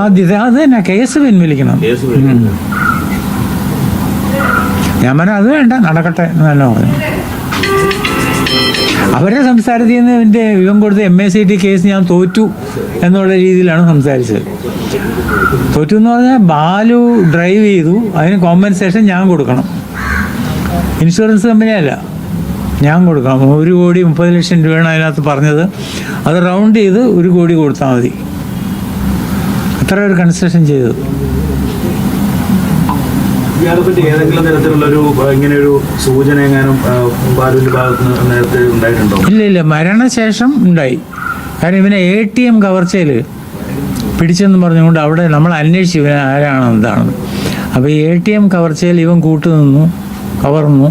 ആദ്യത്തെ അത് തന്നെ കേസ് പിൻവലിക്കണം. ഞാൻ പറഞ്ഞു അത് വേണ്ട നടക്കട്ടെ എന്ന് തന്നെ പറഞ്ഞു. അവരുടെ സംസാരത്തിൽ നിന്ന് എന്റെ ഇവൻ കൊടുത്ത M A C T case ഞാൻ തോറ്റു എന്നുള്ള രീതിയിലാണ് സംസാരിച്ചത്. തോറ്റു എന്ന് പറഞ്ഞാൽ ബാലു ഡ്രൈവ് ചെയ്തു അതിന് കോമ്പൻസേഷൻ ഞാൻ കൊടുക്കണം. ഇൻഷുറൻസ് കമ്പനിയല്ല ഞാൻ കൊടുക്കണം. ഒരു കോടി മുപ്പത് ലക്ഷം രൂപയാണ് അതിനകത്ത് പറഞ്ഞത്. അത് റൗണ്ട് ചെയ്ത് ഒരു കോടി കൊടുത്താൽ മതി. അത്ര ഒരു കൺസ്ട്രക്ഷൻ ചെയ്തത് ഇയാളെപ്പറ്റി ഏതെങ്കിലും തരത്തിലുള്ള ഒരു ഇങ്ങനെ ഒരു സൂചന എങ്ങാനും ആ, ബാലുവിന്റെ ഭാഗത്ത് നേരത്തെ ഉണ്ടായിട്ടുണ്ടോ? ഇല്ല ഇല്ല. മരണശേഷം ഉണ്ടായി. കാരണം ഇവനെ എ ടി എം കവർച്ചയിൽ പിടിച്ചെന്ന് പറഞ്ഞുകൊണ്ട് അവിടെ നമ്മൾ അന്വേഷിച്ചു ഇവൻ ആരാണ് എന്താണെന്ന്. അപ്പോൾ എ ടി എം കവർച്ചയിൽ ഇവൻ കൂട്ടുനിന്നു കവർന്നു.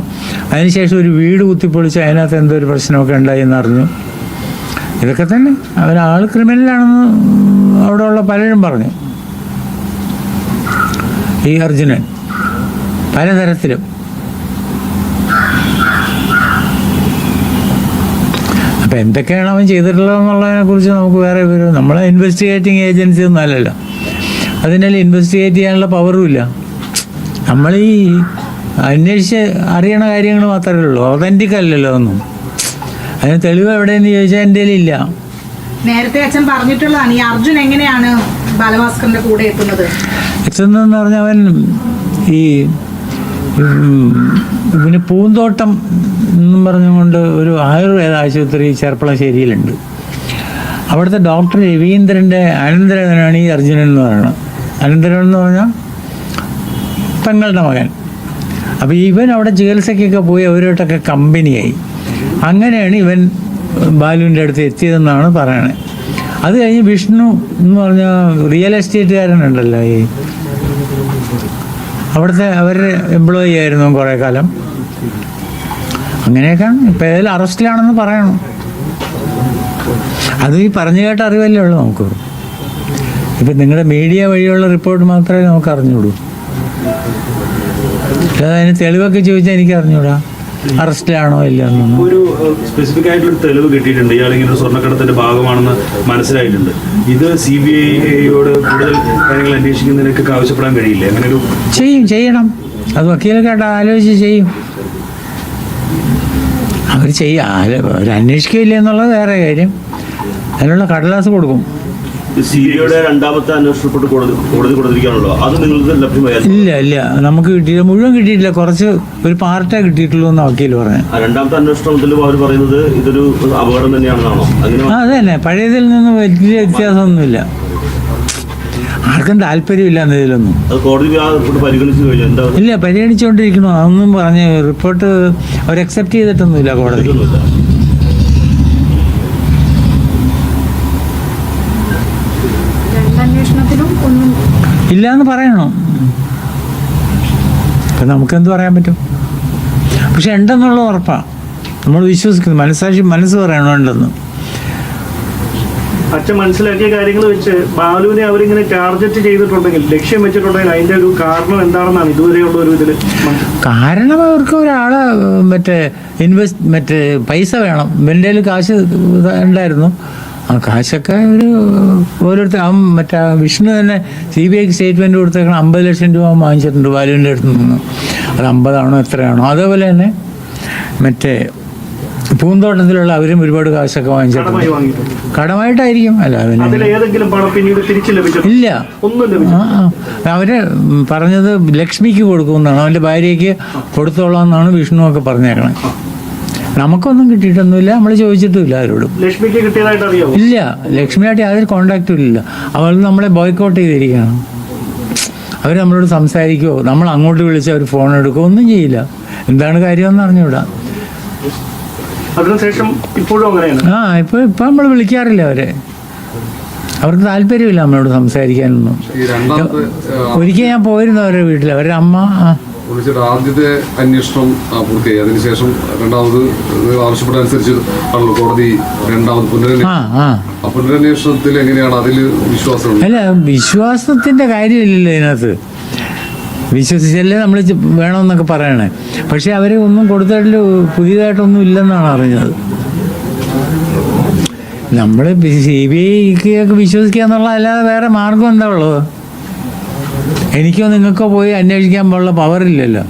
അതിനുശേഷം ഒരു വീട് കുത്തിപ്പൊളിച്ച് അതിനകത്ത് എന്തോ ഒരു പ്രശ്നമൊക്കെ ഉണ്ടായി എന്നറിഞ്ഞു. ഇതൊക്കെ തന്നെ. അവരാൾ ക്രിമിനലാണെന്ന് അവിടെയുള്ള പലരും പറഞ്ഞു. ഈ അർജുനൻ പലതരത്തിലും. അപ്പം എന്തൊക്കെയാണ് അവൻ ചെയ്തിട്ടുള്ളതെന്നുള്ളതിനെ കുറിച്ച് നമുക്ക് വേറെ വിവരം നമ്മളെ ഇൻവെസ്റ്റിഗേറ്റിംഗ് ഏജൻസി ഒന്നും അല്ലല്ലോ. അതിനാൽ ഇൻവെസ്റ്റിഗേറ്റ് ചെയ്യാനുള്ള പവറും ഇല്ല. നമ്മൾ ഈ അന്വേഷിച്ച് അറിയണ കാര്യങ്ങൾ മാത്രമേ ഉള്ളൂ. ഒതന്റിക് അല്ലല്ലോ ഒന്നും അതിന് തെളിവ് എവിടെയെന്ന് ചോദിച്ചാൽ എന്റെ ഇല്ല നേരത്തെ അച്ഛൻ പറഞ്ഞിട്ടുള്ളതാണ് ഈ അർജുൻ എങ്ങനെയാണ് ബാലഭാസ്കറിന്റെ കൂടെ എത്തുന്നത്? എത്തുന്നതെന്ന് പറഞ്ഞ അവൻ ഈ പിന്നെ പൂന്തോട്ടം എന്നും പറഞ്ഞുകൊണ്ട് ഒരു ആയുർവേദ ആശുപത്രി ചെർപ്പളശ്ശേരിയിലുണ്ട് അവിടുത്തെ ഡോക്ടർ രവീന്ദ്രന്റെ അനന്തരവനാണ് ഈ അർജുനൻ എന്ന് പറയുന്നത്. അനന്തരവൻ എന്ന് പറഞ്ഞാൽ തങ്ങളുടെ മകൻ. അപ്പോൾ ഇവൻ അവിടെ ചികിത്സയ്ക്കൊക്കെ പോയി അവരോട്ടൊക്കെ കമ്പനിയായി. അങ്ങനെയാണ് ഇവൻ ബാലുവിന്റെ അടുത്ത് എത്തിയതെന്നാണ് പറയണത് അത് കഴിഞ്ഞ് വിഷ്ണു എന്ന് പറഞ്ഞ റിയൽ എസ്റ്റേറ്റുകാരനുണ്ടല്ലോ ഈ അവിടുത്തെ അവരുടെ എംപ്ലോയി ആയിരുന്നു കുറേ കാലം. അങ്ങനെയൊക്കെയാണ്. ഇപ്പം ഏതായാലും അറസ്റ്റിലാണെന്ന് പറയണം. അത് ഈ പറഞ്ഞു കേട്ട അറിവല്ലേ ഉള്ളൂ നമുക്ക്. ഇപ്പം നിങ്ങളുടെ മീഡിയ വഴിയുള്ള റിപ്പോർട്ട് മാത്രമേ നമുക്ക് അറിഞ്ഞുള്ളൂ. അതിന് തെളിവൊക്കെ ചോദിച്ചാൽ എനിക്ക് അറിഞ്ഞൂടാ. അറസ്റ്റിലാണോ ഇല്ല എന്നൊന്നും ഒരു സ്പെസിഫിക് ആയിട്ടുള്ള തെളിവ് കിട്ടിയിട്ടുണ്ട്. ഇയാൾ ഇങ്ങനെ സ്വർണക്കടത്തിന്റെ ഭാഗമാണെന്ന് മനസ്സിലായിട്ടുണ്ട്. ഇത് സി ബി ഐയോട് കൂടുതൽ കാര്യങ്ങൾ അന്വേഷിക്കുന്നതിനൊക്കെ ആവശ്യപ്പെടാൻ കഴിയില്ല? അങ്ങനെ ഒരു ചെയ്യും ചെയ്യണം. അത് വക്കീലൊക്കെ ആലോചിച്ച് ചെയ്യും. അവർ ചെയ്യാം അവർ അന്വേഷിക്കില്ല എന്നുള്ളത് വേറെ കാര്യം. അതിനുള്ള കടലാസ് കൊടുക്കും. സി ബി ഐയുടെ രണ്ടാമത്തെ അന്വേഷണ റിപ്പോർട്ട് കോടതി കോടതി കൊടുത്തിരിക്കുകയാണല്ലോ അത് നിങ്ങൾക്ക് ലഭ്യമായാൽ ഇല്ല ഇല്ല. നമുക്ക് കിട്ടിയില്ല. മുഴുവൻ കിട്ടിയിട്ടില്ല. കുറച്ച് ഒരു പാർട്ടേ കിട്ടിയിട്ടുള്ളൂ എന്ന് വക്കീൽ പറഞ്ഞു രണ്ടാമത്തെ അന്വേഷണത്തിൽ അവർ പറയുന്നത് ഇതൊരു അപകടം തന്നെയാണെന്നാണോ? അങ്ങനെ ആ അത് തന്നെ. പഴയതിൽ നിന്ന് വലിയ വ്യത്യാസമൊന്നുമില്ല. ആർക്കും താല്പര്യമില്ല എന്നതിലൊന്നും. അത് കോടതി ആ റിപ്പോർട്ട് പരിഗണിച്ചു കഴിഞ്ഞു? എന്താ ഇല്ല പരിഗണിച്ചുകൊണ്ടിരിക്കണോ അതൊന്നും പറഞ്ഞ് റിപ്പോർട്ട് അവർ അക്സെപ്റ്റ് ചെയ്തിട്ടൊന്നുമില്ല കോടതി. രണ്ടന്വേഷണത്തിലും ഒന്നും ഇല്ല എന്ന് പറയണോ? അപ്പം നമുക്കെന്ത് പറയാൻ പറ്റും? പക്ഷെ ഉണ്ടെന്നുള്ളത് ഉറപ്പാണ് നമ്മൾ വിശ്വസിക്കുന്നു. മനസ്സാക്ഷി മനസ്സ് പറയണോ ഉണ്ടെന്ന് അച്ഛൻ മനസ്സിലാക്കിയ കാര്യങ്ങൾ വെച്ച് ബാലുവിനെ അവരിങ്ങനെ ടാർഗറ്റ് ചെയ്തിട്ടുണ്ടെങ്കിൽ ലക്ഷ്യം വെച്ചിട്ടുണ്ടെങ്കിൽ അതിന്റെ ഒരു കാരണം എന്താണെന്നാണ് ഇതുവരെയുള്ള ഒരു ഇതിൽ കാരണം അവർക്ക് ഒരാളെ മറ്റേ ഇൻവെസ്റ്റ് മറ്റേ പൈസ വേണം. എന്റെ കാശ് ഉണ്ടായിരുന്നു. ആ കാശൊക്കെ ഒരു ഓരോരുത്തർ അവൻ മറ്റേ ആ വിഷ്ണു തന്നെ സി ബി ഐക്ക് സ്റ്റേറ്റ്മെന്റ് കൊടുത്തേക്കണം അമ്പത് ലക്ഷം രൂപ വാങ്ങിച്ചിട്ടുണ്ട് ബാലുവിന്റെ അടുത്ത് നിന്ന്. അത് അമ്പതാണോ എത്രയാണോ? അതേപോലെ തന്നെ മറ്റേ പൂന്തോട്ടത്തിലുള്ള അവരും ഒരുപാട് കാശൊക്കെ വാങ്ങിച്ചിട്ടുണ്ട്. കടമായിട്ടായിരിക്കും. അല്ല ലഭിച്ചു ഇല്ല. ആ ആ. അവർ പറഞ്ഞത് ലക്ഷ്മിക്ക് കൊടുക്കുമെന്നാണ് അവന്റെ ഭാര്യയ്ക്ക് കൊടുത്തോളാം എന്നാണ് വിഷ്ണു ഒക്കെ പറഞ്ഞേക്കണേ. നമുക്കൊന്നും കിട്ടിയിട്ടൊന്നുമില്ല നമ്മൾ ചോദിച്ചിട്ടുമില്ല ആരോടും. ലക്ഷ്മിക്ക് കിട്ടിയതായിട്ട് അറിയാമോ ഇല്ല ലക്ഷ്മിയായിട്ട് യാതൊരു കോണ്ടാക്റ്റും ഇല്ല. അവൾ നമ്മളെ ബോയ്ക്കോട്ട് ചെയ്തിരിക്കുകയാണ്. അവർ നമ്മളോട് സംസാരിക്കുമോ നമ്മൾ അങ്ങോട്ട് വിളിച്ച് അവർ ഫോൺ എടുക്കുമോ ഒന്നും ചെയ്യില്ല. എന്താണ് കാര്യമെന്ന് അറിഞ്ഞൂടാ അതിനുശേഷം ഇപ്പോഴും അങ്ങനെയാണ്. ആ ഇപ്പൊ ഇപ്പൊ നമ്മൾ വിളിക്കാറില്ല അവരെ. അവർക്ക് താല്പര്യമില്ല നമ്മളോട് സംസാരിക്കാനൊന്നും. ഒരിക്കൽ ഞാൻ പോയിരുന്നു അവരുടെ വീട്ടിൽ അവരുടെ അമ്മ വിളിച്ചിട്ട് ആദ്യത്തെ അന്വേഷണം പൂർത്തിയായി. അതിനുശേഷം രണ്ടാമത് നിങ്ങൾ ആവശ്യപ്പെട്ട അനുസരിച്ച് ആണല്ലോ കോടതി രണ്ടാമത് പുനരന്വേഷണം പുനരന്വേഷണത്തിൽ എങ്ങനെയാണ് അതിൽ വിശ്വാസം? അല്ല വിശ്വാസത്തിന്റെ കാര്യമില്ലല്ലോ ഇതിനകത്ത്. വിശ്വസിച്ചല്ലേ നമ്മൾ വേണമെന്നൊക്കെ പറയണേ. പക്ഷെ അവർ ഒന്നും കൊടുത്തിട്ടില്ല പുതിയതായിട്ടൊന്നും ഇല്ലെന്നാണ് അറിഞ്ഞത്. നമ്മൾ സി ബി ഐക്ക് വിശ്വസിക്കുക എന്നുള്ള അല്ലാതെ വേറെ മാർഗം എന്താ ഉള്ളത്? എനിക്കോ നിങ്ങൾക്കോ പോയി അന്വേഷിക്കാൻ പോലുള്ള പവർ ഇല്ലല്ലോ.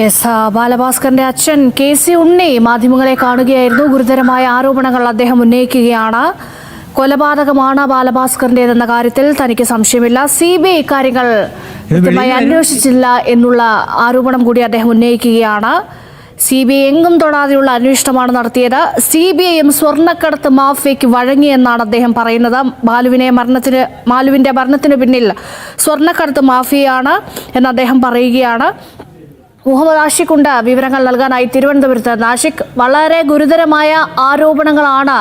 യെസ് ബാലഭാസ്കറിന്റെ അച്ഛൻ കെ സി ഉണ്ണി മാധ്യമങ്ങളെ കാണുകയായിരുന്നു. ഗുരുതരമായ ആരോപണങ്ങൾ അദ്ദേഹം ഉന്നയിക്കുകയാണ്. കൊലപാതകമാണ് ബാലഭാസ്കറിന്റേതെന്ന കാര്യത്തിൽ തനിക്ക് സംശയമില്ല. സി ബി ഐ കാര്യങ്ങൾ കൃത്യമായി അന്വേഷിച്ചില്ല എന്നുള്ള ആരോപണം കൂടി അദ്ദേഹം ഉന്നയിക്കുകയാണ്. സി ബി ഐ എങ്ങും തൊടാതെയുള്ള അന്വേഷണമാണ് നടത്തിയത്. സി ബി ഐയും സ്വർണക്കടത്ത് മാഫിയയ്ക്ക് വഴങ്ങിയെന്നാണ് അദ്ദേഹം പറയുന്നത്. ബാലുവിനെ മരണത്തിന് മാലുവിന്റെ മരണത്തിന് പിന്നിൽ സ്വർണക്കടത്ത് മാഫിയയാണ് എന്ന് അദ്ദേഹം പറയുകയാണ്. മുഹമ്മദ് ആഷിഖുണ്ട് വിവരങ്ങൾ നൽകാനായി തിരുവനന്തപുരത്ത്. നാഷിഖ് വളരെ ഗുരുതരമായ ആരോപണങ്ങളാണ്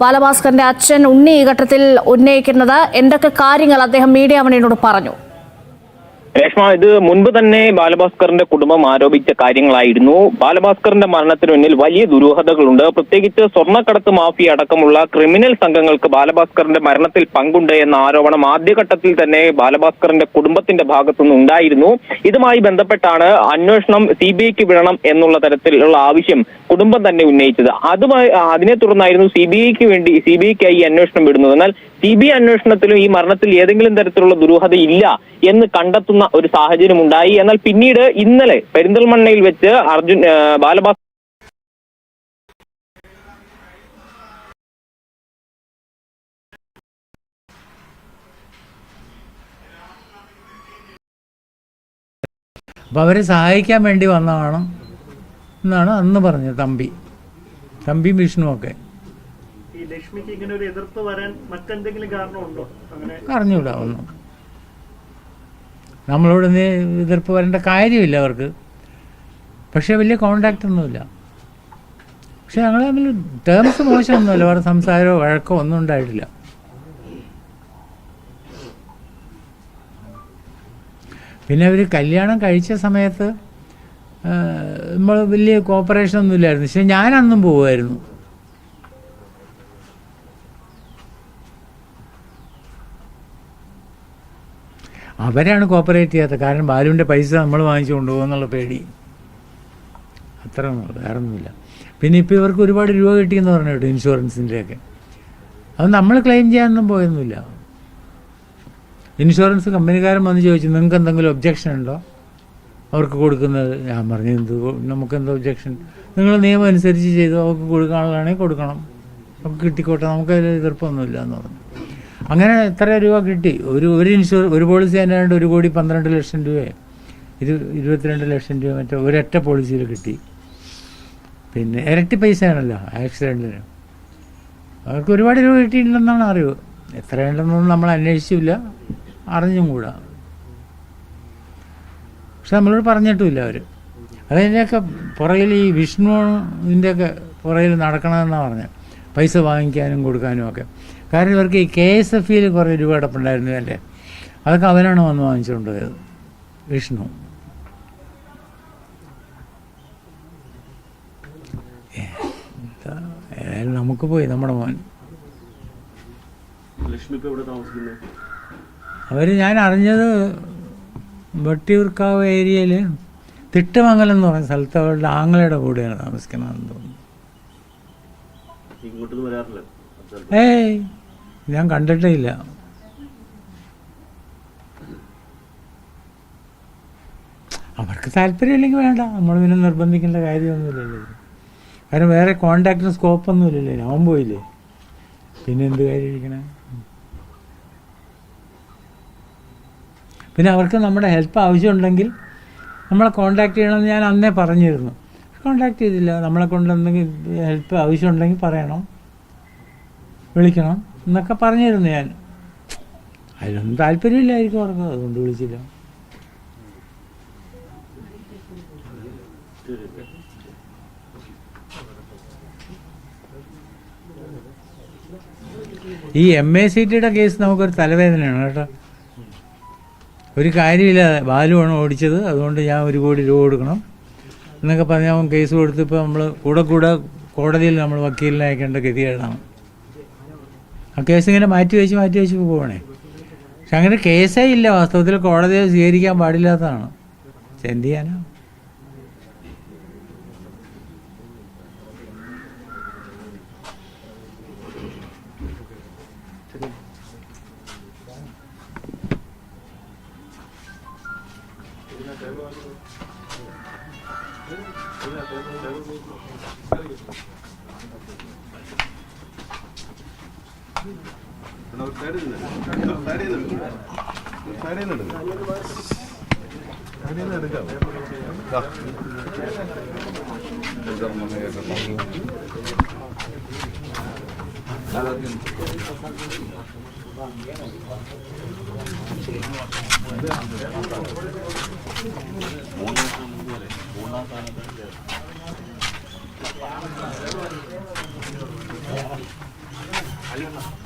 ബാലഭാസ്കറിന്റെ അച്ഛൻ ഉണ്ണി ഈ ഘട്ടത്തിൽ ഉന്നയിക്കുന്നത്. എന്തൊക്കെ കാര്യങ്ങൾ അദ്ദേഹം മീഡിയ മണിയോട് പറഞ്ഞു? രേഷ്മ ഇത് മുൻപ് തന്നെ ബാലഭാസ്കറിന്റെ കുടുംബം ആരോപിച്ച കാര്യങ്ങളായിരുന്നു. ബാലഭാസ്കറിന്റെ മരണത്തിന് മുന്നിൽ വലിയ ദുരൂഹതകളുണ്ട്. പ്രത്യേകിച്ച് സ്വർണക്കടത്ത് മാഫിയ അടക്കമുള്ള ക്രിമിനൽ സംഘങ്ങൾക്ക് ബാലഭാസ്കറിന്റെ മരണത്തിൽ പങ്കുണ്ട് എന്ന ആരോപണം ആദ്യഘട്ടത്തിൽ തന്നെ ബാലഭാസ്കറിന്റെ കുടുംബത്തിന്റെ ഭാഗത്തുനിന്ന് ഉണ്ടായിരുന്നു. ഇതുമായി ബന്ധപ്പെട്ടാണ് അന്വേഷണം സി ബി ഐക്ക് വിടണം എന്നുള്ള തരത്തിലുള്ള ആവശ്യം കുടുംബം തന്നെ ഉന്നയിച്ചത്. അതുമായി അതിനെ തുടർന്നായിരുന്നു സി ബി ഐക്ക് വേണ്ടി സി ബി ഐക്കായി അന്വേഷണം വിടുന്നത്. എന്നാൽ സി ബി ഐ അന്വേഷണത്തിലും ഈ മരണത്തിൽ ഏതെങ്കിലും തരത്തിലുള്ള ദുരൂഹത ഇല്ല എന്ന് കണ്ടെത്തുന്ന ഒരു സാഹചര്യം ഉണ്ടായി. എന്നാൽ പിന്നീട് ഇന്നലെ പെരിന്തൽമണ്ണയിൽ വെച്ച് അർജുൻ ബാലഭാസ് അപ്പോൾ അവരെ സഹായിക്കാൻ വേണ്ടി വന്നതാണ്? എന്നാണ് അന്ന് പറഞ്ഞത് തമ്പി. തമ്പിയും വിഷ്ണുവൊക്കെ ഈ ലക്ഷ്മിക്ക് ഇങ്ങനെ ഒരു എതിർപ്പ് വരാൻ മറ്റെന്തെങ്കിലും കാരണമുണ്ടോ അങ്ങനെ അറിഞ്ഞൂടാ ഒന്നും നമ്മളോട് എതിർപ്പ് വരേണ്ട കാര്യമില്ല അവർക്ക്. പക്ഷേ വലിയ കോണ്ടാക്റ്റ് ഒന്നുമില്ല. പക്ഷെ ഞങ്ങൾ തമ്മിൽ ടേംസ് മോശമൊന്നുമില്ല. വേറെ സംസാരമോ വഴക്കോ ഒന്നും ഉണ്ടായിട്ടില്ല. പിന്നെ അവർ കല്യാണം കഴിച്ച സമയത്ത് നമ്മൾ വലിയ കോപ്പറേഷൻ ഒന്നുമില്ലായിരുന്നു. പക്ഷെ ഞാനന്നും അന്നും അവരാണ് കോപ്പറേറ്റ് ചെയ്യാത്തത്. കാരണം ബാലുവിന്റെ പൈസ നമ്മൾ വാങ്ങിച്ചു കൊണ്ടുപോകുന്നുള്ള പേടി. അത്ര വേറൊന്നുമില്ല. പിന്നെ ഇപ്പോൾ ഇവർക്ക് ഒരുപാട് രൂപ കിട്ടിയെന്ന് പറഞ്ഞു കേട്ടോ ഇൻഷുറൻസിന്റെയൊക്കെ അത് നമ്മൾ ക്ലെയിം ചെയ്യാനൊന്നും പോയൊന്നുമില്ല. ഇൻഷുറൻസ് കമ്പനിക്കാരൻ വന്ന് ചോദിച്ചു നിങ്ങൾക്ക് എന്തെങ്കിലും ഒബ്ജക്ഷൻ ഉണ്ടോ? അവർക്ക് കൊടുക്കുന്നത് ഞാൻ പറഞ്ഞു എന്ത് നമുക്ക് എന്താ ഒബ്ജക്ഷൻ നിങ്ങൾ നിയമം അനുസരിച്ച് ചെയ്തു അവർക്ക് കൊടുക്കാനുള്ളതാണെങ്കിൽ കൊടുക്കണം. നമുക്ക് കിട്ടിക്കോട്ടെ നമുക്കതിൽ എതിർപ്പൊന്നുമില്ല എന്ന് പറഞ്ഞു. അങ്ങനെ എത്ര രൂപ കിട്ടി? ഒരു ഒരു ഇൻഷുർ ഒരു പോളിസി തന്നെയാണ്ട് ഒരു കോടി പന്ത്രണ്ട് ലക്ഷം രൂപയെ ഇത് ഇരുപത്തിരണ്ട് ലക്ഷം രൂപ മറ്റേ ഒരൊറ്റ പോളിസിയിൽ കിട്ടി. പിന്നെ ഇരട്ടി പൈസ ആണല്ലോ ആക്സിഡന്റിന് അവർക്ക് ഒരുപാട് രൂപ കിട്ടിയിട്ടുണ്ടെന്നാണ് അറിവ്. എത്രയുണ്ടെന്നൊന്നും നമ്മൾ അന്വേഷിച്ചില്ല അറിഞ്ഞും കൂടാ. പക്ഷെ നമ്മളോട് പറഞ്ഞിട്ടുമില്ല അവർ അതിന്റെയൊക്കെ പുറകിൽ ഈ വിഷ്ണുവിന്റെയൊക്കെ പുറകിൽ നടക്കണമെന്നാണ് പറഞ്ഞത് പൈസ വാങ്ങിക്കാനും കൊടുക്കാനും ഒക്കെ. കാരണം ഇവർക്ക് ഈ കെ എസ് എഫ് ഇയിൽ കുറേ രൂപ കിടപ്പുണ്ടായിരുന്നു അല്ലേ അതൊക്കെ അവനാണ് വന്ന് വാങ്ങിച്ചുകൊണ്ട് പോയത്. വിഷ്ണു. ഏതായാലും നമുക്ക് പോയി നമ്മുടെ മോൻ. അവർ ഞാൻ അറിഞ്ഞത് വെട്ടിയൂർക്കാവ് ഏരിയയിൽ തിട്ടുമംഗലം എന്ന് പറഞ്ഞ സ്ഥലത്ത് അവരുടെ ആങ്ങളയുടെ കൂടെയാണ് താമസിക്കുന്നതെന്ന് തോന്നുന്നു. ഏയ്. ഞാൻ കണ്ടിട്ടേ ഇല്ല അവർക്ക് താല്പര്യമില്ലെങ്കിൽ വേണ്ട. നമ്മൾ പിന്നെ നിർബന്ധിക്കേണ്ട കാര്യമൊന്നുമില്ലല്ലോ കാരണം വേറെ കോണ്ടാക്റ്റിന് സ്കോപ്പൊന്നുമില്ലല്ലോ. ഞാൻ പോയില്ലേ? പിന്നെ എന്ത് കാര്യം ഇരിക്കണേ പിന്നെ അവർക്ക് നമ്മുടെ ഹെൽപ്പ് ആവശ്യമുണ്ടെങ്കിൽ നമ്മളെ കോണ്ടാക്ട് ചെയ്യണമെന്ന് ഞാൻ അന്നേ പറഞ്ഞിരുന്നു. കോണ്ടാക്ട് ചെയ്തില്ല. നമ്മളെ കൊണ്ട് എന്തെങ്കിലും ഹെൽപ്പ് ആവശ്യമുണ്ടെങ്കിൽ പറയണം. വിളിക്കണം എന്നൊക്കെ പറഞ്ഞിരുന്നു ഞാൻ. അതിനൊന്നും താല്പര്യമില്ലായിരിക്കും അവർക്ക് അതുകൊണ്ട് വിളിച്ചില്ല. ഈ എം എ സി ടിയുടെ കേസ് നമുക്കൊരു തലവേദനയാണ് കേട്ടോ. ഒരു കാര്യമില്ല ബാലുവാണ് ഓടിച്ചത്. അതുകൊണ്ട് ഞാൻ ഒരു കോടി രൂപ കൊടുക്കണം എന്നൊക്കെ പറഞ്ഞ് അവൻ കേസ് കൊടുത്തിപ്പോൾ നമ്മൾ കൂടെ കൂടെ കോടതിയിൽ നമ്മൾ വക്കീലിനെ അയക്കേണ്ട ഗതികേടാണ്. ആ കേസ് ഇങ്ങനെ മാറ്റി വെച്ച് മാറ്റി വെച്ച് പോകണേ പക്ഷെ അങ്ങനെ കേസേ ഇല്ല. വാസ്തവത്തിൽ കോടതിയെ സ്വീകരിക്കാൻ പാടില്ലാത്തതാണ്. എന്ത് ചെയ്യാനോ? Gracias.